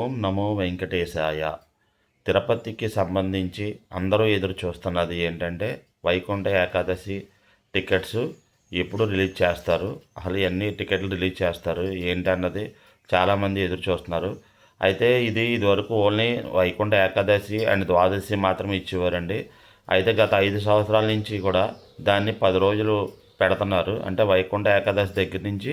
ఓం నమో వెంకటేశాయ. తిరుపతికి సంబంధించి అందరూ ఎదురు చూస్తున్నది ఏంటంటే వైకుంఠ ఏకాదశి టికెట్స్ ఎప్పుడు రిలీజ్ చేస్తారు అసలు ఎన్ని టికెట్లు రిలీజ్ చేస్తారు ఏంటన్నది చాలామంది ఎదురు చూస్తున్నారు. అయితే ఇది ఇదివరకు ఓన్లీ వైకుంఠ ఏకాదశి అండ్ ద్వాదశి మాత్రమే ఇచ్చేవారండి. అయితే గత ఐదు సంవత్సరాల నుంచి కూడా దాన్ని పది రోజులు పెడుతున్నారు. అంటే వైకుంఠ ఏకాదశి దగ్గర నుంచి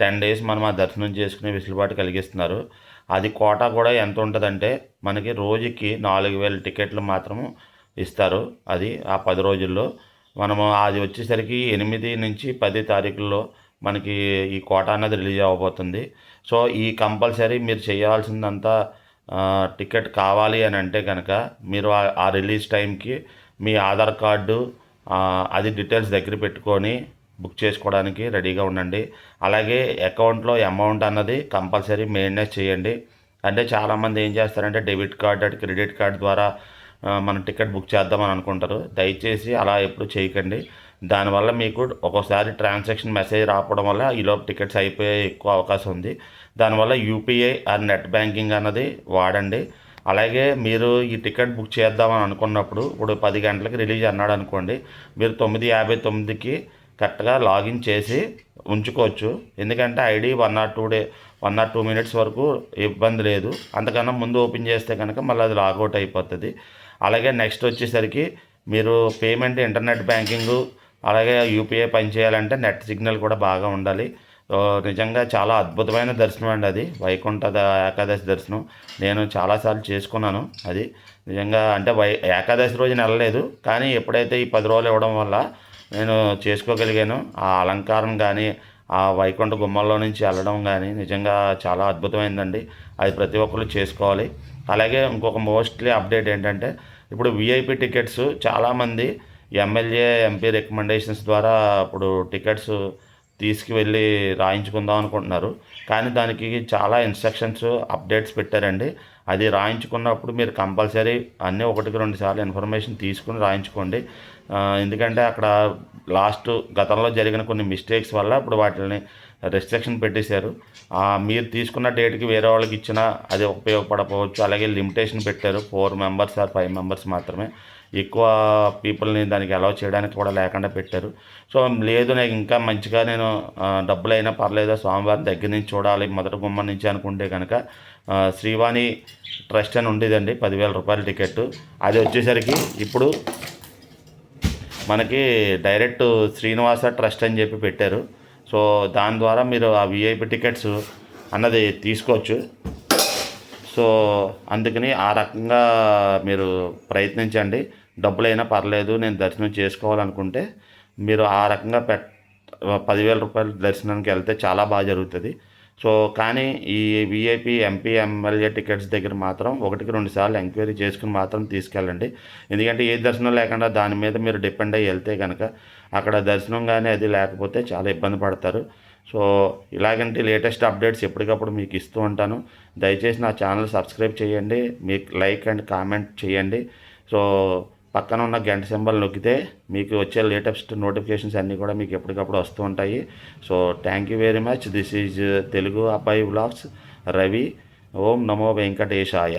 టెన్ డేస్ మనం ఆ దర్శనం చేసుకునే వెసులుబాటు కలిగిస్తున్నారు. అది కోటా కూడా ఎంత ఉంటుందంటే మనకి రోజుకి నాలుగు వేల టికెట్లు మాత్రము ఇస్తారు. అది ఆ పది రోజుల్లో. మనము అది వచ్చేసరికి ఎనిమిది నుంచి పది తారీఖుల్లో మనకి ఈ కోట అన్నది రిలీజ్ అవ్వబోతుంది సో ఈ కంపల్సరీ మీరు చేయాల్సిందంతా టికెట్ కావాలి అని అంటే కనుక మీరు ఆ రిలీజ్ టైంకి మీ ఆధార్ కార్డు అది డీటెయిల్స్ దగ్గర పెట్టుకొని బుక్ చేసుకోవడానికి రెడీగా ఉండండి. అలాగే అకౌంట్లో అమౌంట్ అన్నది కంపల్సరీ మెయింటెనెన్స్ చేయండి. అంటే చాలామంది ఏం చేస్తారంటే డెబిట్ కార్డ్ అటు క్రెడిట్ కార్డ్ ద్వారా మనం టికెట్ బుక్ చేద్దామని అనుకుంటారు. దయచేసి అలా ఎప్పుడు చేయకండి. దానివల్ల మీకు ఒక్కోసారి ట్రాన్సాక్షన్ మెసేజ్ రావడం వల్ల ఈలోపు టికెట్స్ అయిపోయే ఎక్కువ అవకాశం ఉంది. దానివల్ల యూపీఐ ఆర్ నెట్ బ్యాంకింగ్ అన్నది వాడండి. అలాగే మీరు ఈ టికెట్ బుక్ చేద్దామని అనుకున్నప్పుడు ఇప్పుడు పది గంటలకి రిలీజ్ అన్నాడు అనుకోండి మీరు తొమ్మిది యాభై తొమ్మిదికి కరెక్ట్గా లాగిన్ చేసి ఉంచుకోవచ్చు. ఎందుకంటే ID one or two day one or two minutes వరకు ఇబ్బంది లేదు. అంతకన్నా ముందు ఓపెన్ చేస్తే కనుక మళ్ళీ అది లాగౌట్ అయిపోతుంది. అలాగే నెక్స్ట్ వచ్చేసరికి మీరు పేమెంట్ ఇంటర్నెట్ బ్యాంకింగ్ అలాగే యూపీఐ పనిచేయాలంటే నెట్ సిగ్నల్ కూడా బాగా ఉండాలి. నిజంగా చాలా అద్భుతమైన దర్శనం అండి అది. వైకుంఠ ఏకాదశి దర్శనం. నేను చాలాసార్లు చేసుకున్నాను అది. నిజంగా అంటే వై ఏకాదశి రోజున వెళ్ళలేదు కానీ ఎప్పుడైతే ఈ పది రోజులు ఇవ్వడం వల్ల నేను చేసుకోగలిగాను. ఆ అలంకారం కానీ ఆ వైకుంఠ గుమ్మల్లో నుంచి వెళ్ళడం కానీ నిజంగా చాలా అద్భుతమైందండి. అది ప్రతి ఒక్కరు చేసుకోవాలి. అలాగే ఇంకొక మోస్ట్లీ అప్డేట్ ఏంటంటే ఇప్పుడు విఐపి టికెట్స్ చాలామంది ఎమ్మెల్యే ఎంపీ రికమెండేషన్స్ ద్వారా ఇప్పుడు టికెట్స్ తీసుకువెళ్ళి రాయించుకుందాం అనుకుంటున్నారు. కానీ దానికి చాలా ఇన్స్ట్రక్షన్స్ అప్డేట్స్ పెట్టారండి. అది రాయించుకున్నప్పుడు మీరు కంపల్సరీ అన్నీ ఒకటికి రెండు సార్లు ఇన్ఫర్మేషన్ తీసుకుని రాయించుకోండి. ఎందుకంటే అక్కడ లాస్ట్ గతంలో జరిగిన కొన్ని మిస్టేక్స్ వల్ల ఇప్పుడు వాటిని రెస్ట్రిక్షన్ పెట్టేశారు. మీరు తీసుకున్న డేట్కి వేరే వాళ్ళకి ఇచ్చినా అది ఉపయోగపడకపోవచ్చు. అలాగే లిమిటేషన్ పెట్టారు. Four members or five members మాత్రమే. ఎక్కువ పీపుల్ని దానికి అలౌ చేయడానికి కూడా లేకుండా పెట్టారు. సో లేదు నాకు ఇంకా మంచిగా నేను డబ్బులైనా పర్లేదు స్వామివారి దగ్గర నుంచి చూడాలి. మొదటి గుమ్మం నుంచి అనుకుంటే కనుక శ్రీవాణి ట్రస్ట్ అని ఉండేదండి పదివేల రూపాయల టికెట్ అది వచ్చేసరికి ఇప్పుడు మనకి డైరెక్ట్ శ్రీనివాస ట్రస్ట్ అని చెప్పి పెట్టారు. సో దాని ద్వారా మీరు ఆ విఐపి టికెట్స్ అన్నది తీసుకోవచ్చు. సో అందుకని ఆ రకంగా మీరు ప్రయత్నించండి. డబ్బులైనా పర్లేదు నేను దర్శనం చేసుకోవాలనుకుంటే మీరు ఆ రకంగా పెట్ పదివేల రూపాయలు దర్శనానికి వెళ్తే చాలా బాగా జరుగుతుంది. సో కానీ ఈ విఐపి ఎంపీ ఎమ్మెల్యే టికెట్స్ దగ్గర మాత్రం ఒకటికి రెండు సార్లు ఎంక్వైరీ చేసుకుని మాత్రం తీసుకెళ్ళండి. ఎందుకంటే ఏ దర్శనం లేకుండా దాని మీద మీరు డిపెండ్ అయ్యి వెళ్తే కనుక అక్కడ దర్శనం కానీ అది లేకపోతే చాలా ఇబ్బంది పడతారు. సో ఇలాగంటే లేటెస్ట్ అప్డేట్స్ ఎప్పటికప్పుడు మీకు ఇస్తూ ఉంటాను. దయచేసి నా ఛానల్ సబ్స్క్రైబ్ చేయండి మీకు లైక్ అండ్ కామెంట్ చేయండి. సో పక్కన ఉన్న గంట సింబల్ నొక్కితే మీకు వచ్చే లేటెస్ట్ నోటిఫికేషన్స్ అన్నీ కూడా మీకు ఎప్పటికప్పుడు వస్తూ ఉంటాయి. So thank you very much this is Telugu Abbayi vlogs Ravi Om Namo Venkatesaya